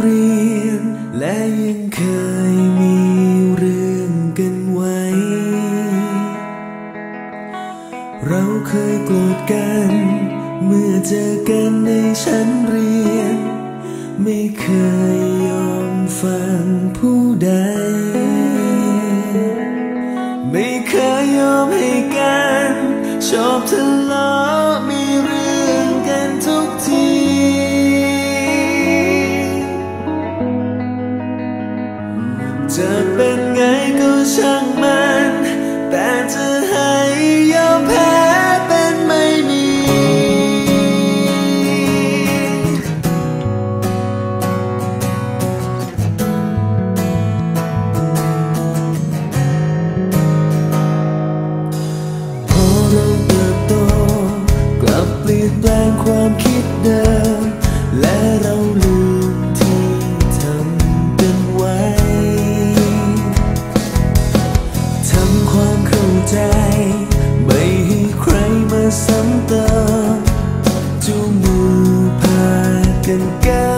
เรียน และยังเคยมีเรื่องกันไว้ เราเคยโกรธกัน เมื่อเจอกันในชั้นเรียน ไม่เคยยอมฟังผู้ใด ไม่เคยยอมให้กัน ชอบทะเลาะมีเรื่อง จะเป็นไงก็ช่างมัน แต่จะ And get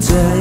在